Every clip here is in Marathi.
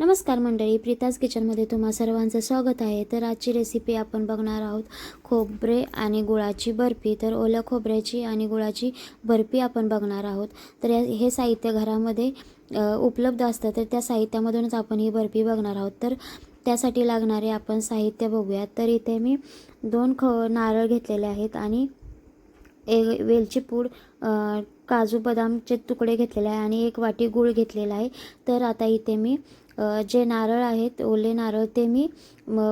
नमस्कार मंडळी प्रीताज किचनमध्ये तुम्हा सर्वांचं स्वागत आहे. तर आजची रेसिपी आपण बघणार आहोत खोबरे आणि गुळाची बर्फी. तर ओल्या खोबऱ्याची आणि गुळाची बर्फी आपण बघणार आहोत. तर या- हे साहित्य घरामध्ये उपलब्ध असतं. तर त्या साहित्यामधूनच आपण ही बर्फी बघणार आहोत. तर त्यासाठी लागणारे आपण साहित्य बघूयात. तर इथे मी दोन ख नारळ घेतलेले आहेत आणि ए वेलची पूड काजू बदामचे तुकडे घेतलेले आहे आणि एक वाटी गूळ घेतलेला आहे. तर आता इथे मी जे नारळ आहेत ओले नारळ ते मी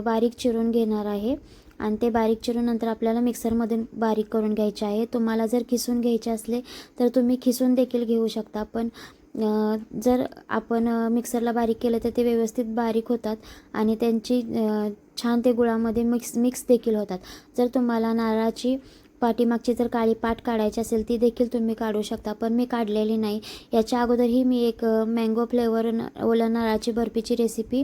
बारीक चिरून घेणार आहे. आणि ते बारीक चिरून नंतर आपल्याला मिक्सरमधून बारीक करून घ्यायचे आहे. तुम्हाला जर खिसून घ्यायचे असले तर तुम्ही खिसून देखील घेऊ शकता. पण जर आपण मिक्सरला बारीक केलं तर ते व्यवस्थित बारीक होतात आणि त्यांची छान ते गुळामध्ये मिक्स मिक्स देखील होतात. जर तुम्हाला नारळाची पाठीमागची जर काळी पाट काढायची असेल ती देखील तुम्ही काढू शकता. पण मी काढलेली नाही. याच्या अगोदरही मी एक मँगो फ्लेवर न ओल्या नारळाची बर्फीची रेसिपी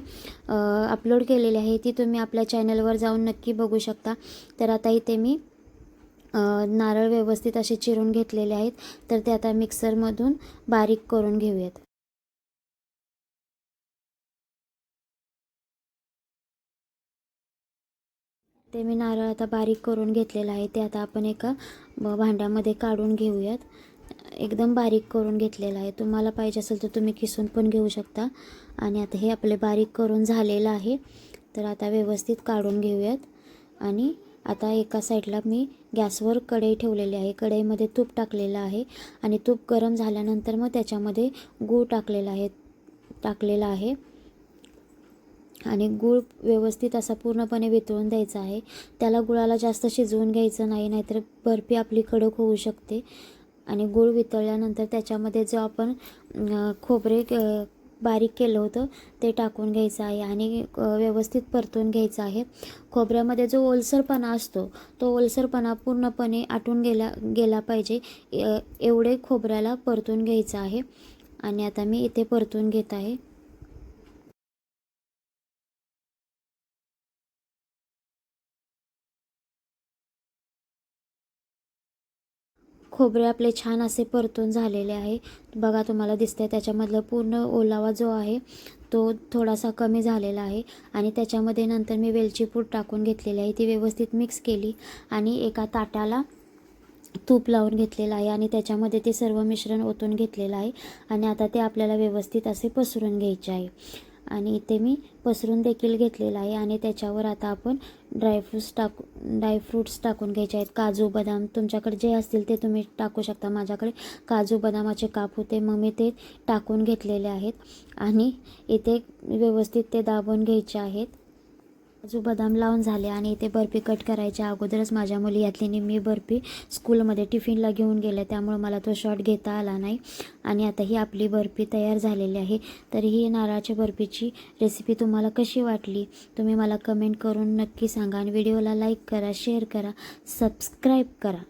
अपलोड केलेली आहे. ती तुम्ही आपल्या चॅनलवर जाऊन नक्की बघू शकता. तर आता इथे मी नारळ व्यवस्थित असे चिरून घेतलेले आहेत. तर ते आता मिक्सरमधून बारीक करून घेऊयात. ते मी नारळ आता बारीक करून घेतलेलं आहे. ते आता आपण एका भांड्यामध्ये काढून घेऊयात. एकदम बारीक करून घेतलेलं आहे. तुम्हाला पाहिजे असेल तर तुम्ही किसून पण घेऊ शकता. आणि आता हे आपले बारीक करून झालेलं आहे. तर आता व्यवस्थित काढून घेऊयात. आणि आता एका साईडला मी गॅसवर कढई ठेवलेली आहे. कढईमध्ये तूप टाकलेलं आहे. आणि तूप गरम झाल्यानंतर मग त्याच्यामध्ये गूळ टाकलेला आहे टाकलेला आहे. आणि गूळ व्यवस्थित असा पूर्णपणे वितळून द्यायचा आहे. त्याला गुळाला जास्त शिजवून घ्यायचं नाही नाहीतर बर्फी आपली कडक होऊ शकते. आणि गूळ वितळल्यानंतर त्याच्यामध्ये जो आपण खोबरे बारीक केलं होतं ते टाकून घ्यायचं आहे आणि व्यवस्थित परतून घ्यायचं आहे. खोबऱ्यामध्ये जो ओलसरपणा असतो तो ओलसरपणा पूर्णपणे आटून गेला गेला पाहिजे. एवढे खोबऱ्याला परतून घ्यायचं आहे. आणि आता मी इथे परतून घेत आहे. खोबरे आपले छान असे परतून झालेले आहे. बघा तुम्हाला दिसतंय त्याच्यामधलं पूर्ण ओलावा जो आहे तो थोडासा कमी झालेला आहे. आणि त्याच्यामध्ये नंतर मी वेलची पूड टाकून घेतलेली आहे. ती व्यवस्थित मिक्स केली आणि एका ताटाला तूप लावून घेतलेलं आहे आणि त्याच्यामध्ये ते सर्व मिश्रण ओतून घेतलेलं आहे. आणि आता ते आपल्याला व्यवस्थित असे पसरून घ्यायचे आहे. आणि इथे मी पसरून देखील घेतलेलं आहे. आणि त्याच्यावर आता आपण ड्रायफ्रूट्स टाकू ड्रायफ्रूट्स टाकून घ्यायचे आहेत. काजू बदाम तुमच्याकडे जे असतील ते तुम्ही टाकू शकता. माझ्याकडे काजू बदामाचे काप होते. मग मी ते टाकून घेतलेले आहेत. आणि इथे व्यवस्थित ते दाबून घ्यायचे आहेत. काजू बदाम लावून झाले आणि इथे बर्फी कट करायच्या अगोदरच माझ्या मुली यातली निम्मी बर्फी स्कूलमध्ये टिफिनला घेऊन गेल्या त्यामुळे मला तो शॉट घेता आला नाही. आणि आता ही आपली बर्फी तयार झालेली आहे. तर ही नारळाच्या बर्फीची रेसिपी तुम्हाला कशी वाटली? तुम्ही मला कमेंट करून नक्की सांगा आणि व्हिडिओला लाईक करा शेअर करा सबस्क्राईब करा.